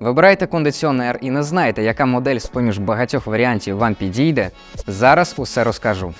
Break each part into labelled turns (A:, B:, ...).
A: Вибираєте кондиціонер і не знаєте, яка модель з поміж багатьох варіантів вам підійде. Зараз усе розкажу.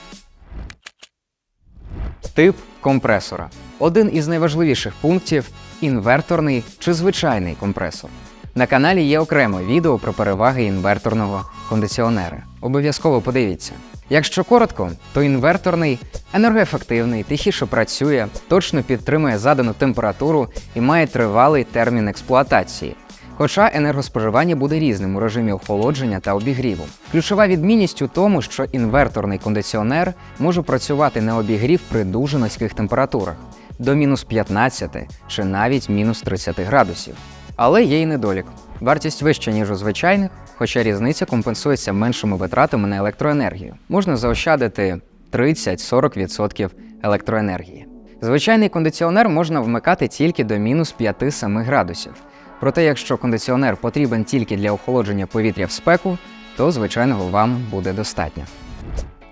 A: Тип компресора. Один із найважливіших пунктів інверторний чи звичайний компресор. На каналі є окреме відео про переваги інверторного кондиціонера. Обов'язково подивіться. Якщо коротко, то інверторний енергоефективний, тихіше працює, точно підтримує задану температуру і має тривалий термін експлуатації. Хоча енергоспоживання буде різним у режимі охолодження та обігріву. Ключова відмінність у тому, що інверторний кондиціонер може працювати на обігрів при дуже низьких температурах до мінус 15 чи навіть мінус 30 градусів. Але є й недолік. Вартість вища, ніж у звичайних, хоча різниця компенсується меншими витратами на електроенергію. Можна заощадити 30-40% електроенергії. Звичайний кондиціонер можна вмикати тільки до мінус 5-7 градусів. Проте, якщо кондиціонер потрібен тільки для охолодження повітря в спеку, то звичайного вам буде достатньо.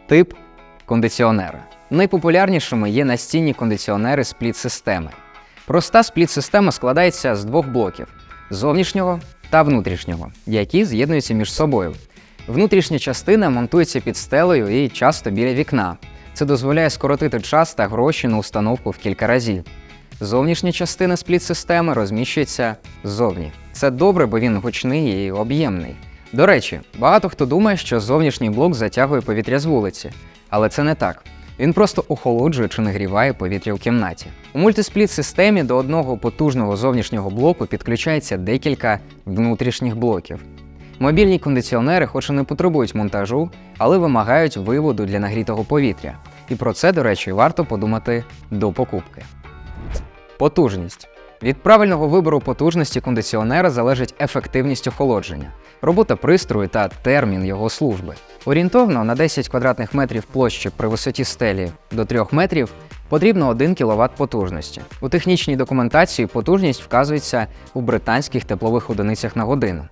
A: Тип кондиціонера. Найпопулярнішими є настінні кондиціонери спліт-системи. Проста спліт-система складається з двох блоків зовнішнього та внутрішнього, які з'єднуються між собою. Внутрішня частина монтується під стелею і часто біля вікна. Це дозволяє скоротити час та гроші на установку в кілька разів. Зовнішня частина спліт-системи розміщується ззовні. Це добре, бо він гучний і об'ємний. До речі, багато хто думає, що зовнішній блок затягує повітря з вулиці, але це не так. Він просто охолоджує чи нагріває повітря в кімнаті. У мультиспліт-системі до одного потужного зовнішнього блоку підключається декілька внутрішніх блоків. Мобільні кондиціонери, хоч і не потребують монтажу, але вимагають виводу для нагрітого повітря. І про це, до речі, варто подумати до покупки. Потужність. Від правильного вибору потужності кондиціонера залежить ефективність охолодження, робота пристрою та термін його служби. Орієнтовно на 10 квадратних метрів площі при висоті стелі до 3 метрів потрібно 1 кВт потужності. У технічній документації потужність вказується у британських теплових одиницях на годину.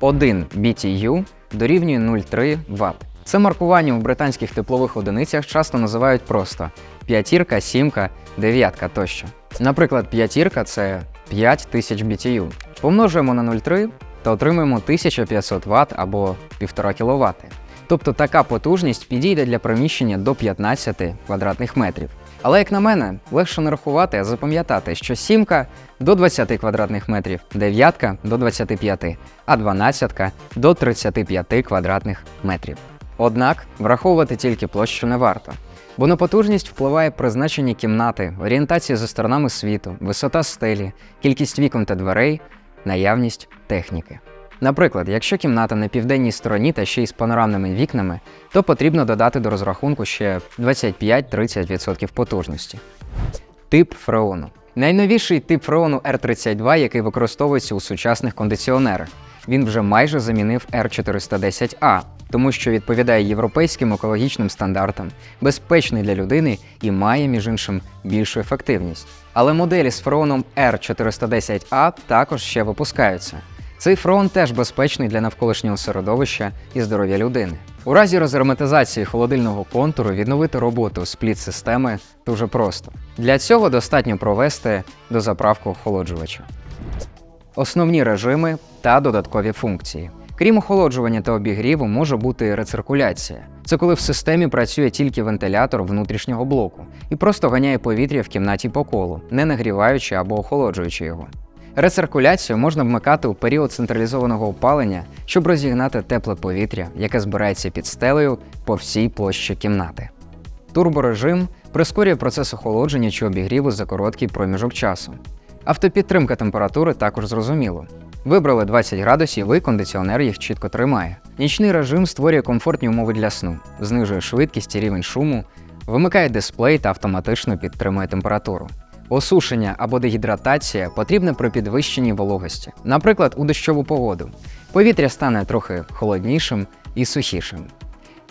A: 1 BTU дорівнює 0,3 Вт. Це маркування у британських теплових одиницях часто називають просто п'ятірка, сімка, дев'ятка тощо. Наприклад, п'ятірка це 5000 BTU. Помножуємо на 0,3 та отримуємо 1500 Вт або 1,5 кВт. Тобто така потужність підійде для приміщення до 15 квадратних метрів. Але, як на мене, легше не рахувати, а запам'ятати, що сімка до 20 квадратних метрів, дев'ятка до 25, а дванадцятка до 35 квадратних метрів. Однак враховувати тільки площу не варто, бо на потужність впливає призначення кімнати, орієнтація за сторонами світу, висота стелі, кількість вікон та дверей, наявність техніки. Наприклад, якщо кімната на південній стороні та ще й з панорамними вікнами, то потрібно додати до розрахунку ще 25-30% потужності. Тип фреону. Найновіший тип фреону R32, який використовується у сучасних кондиціонерах. Він вже майже замінив R410A, тому що відповідає європейським екологічним стандартам, безпечний для людини і має, між іншим, більшу ефективність. Але моделі з фреоном R410A також ще випускаються. Цей фронт теж безпечний для навколишнього середовища і здоров'я людини. У разі розерметизації холодильного контуру відновити роботу спліт-системи дуже просто. Для цього достатньо провести дозаправку охолоджувача. Основні режими та додаткові функції. Крім охолоджування та обігріву, може бути рециркуляція. Це коли в системі працює тільки вентилятор внутрішнього блоку і просто ганяє повітря в кімнаті по колу, не нагріваючи або охолоджуючи його. Рециркуляцію можна вмикати у період централізованого опалення, щоб розігнати тепле повітря, яке збирається під стелею по всій площі кімнати. Турборежим прискорює процес охолодження чи обігріву за короткий проміжок часу. Автопідтримка температури також зрозуміло. Вибрали 20 градусів і кондиціонер їх чітко тримає. Нічний режим створює комфортні умови для сну, знижує швидкість і рівень шуму, вимикає дисплей та автоматично підтримує температуру. Осушення або дегідратація потрібна при підвищенні вологості, наприклад, у дощову погоду. Повітря стане трохи холоднішим і сухішим.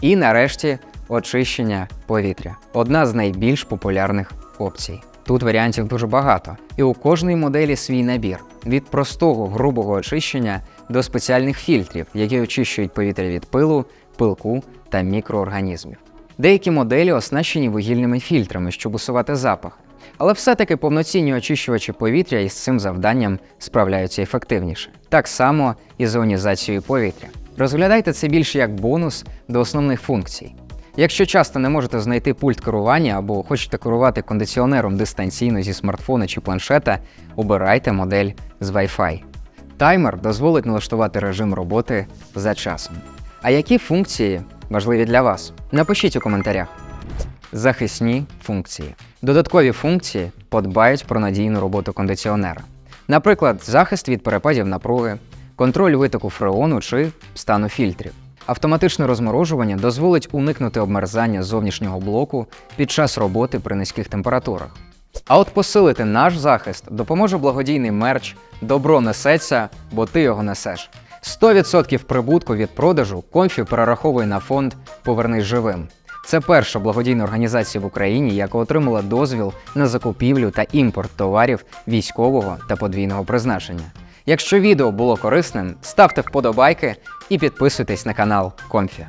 A: І нарешті очищення повітря одна з найбільш популярних опцій. Тут варіантів дуже багато, і у кожної моделі свій набір від простого грубого очищення до спеціальних фільтрів, які очищують повітря від пилу, пилку та мікроорганізмів. Деякі моделі оснащені вугільними фільтрами, щоб усувати запах. Але все-таки повноцінні очищувачі повітря із цим завданням справляються ефективніше. Так само і з іонізацією повітря. Розглядайте це більше як бонус до основних функцій. Якщо часто не можете знайти пульт керування або хочете керувати кондиціонером дистанційно зі смартфона чи планшета, обирайте модель з Wi-Fi. Таймер дозволить налаштувати режим роботи за часом. А які функції важливі для вас? Напишіть у коментарях. Захисні функції. Додаткові функції подбають про надійну роботу кондиціонера. Наприклад, захист від перепадів напруги, контроль витоку фреону чи стану фільтрів. Автоматичне розморожування дозволить уникнути обмерзання зовнішнього блоку під час роботи при низьких температурах. А от посилити наш захист допоможе благодійний мерч Добро несеться, бо ти його несеш. 100% прибутку від продажу Комфі перераховує на фонд Повернись живим. Це перша благодійна організація в Україні, яка отримала дозвіл на закупівлю та імпорт товарів військового та подвійного призначення. Якщо відео було корисним, ставте вподобайки і підписуйтесь на канал Комфі.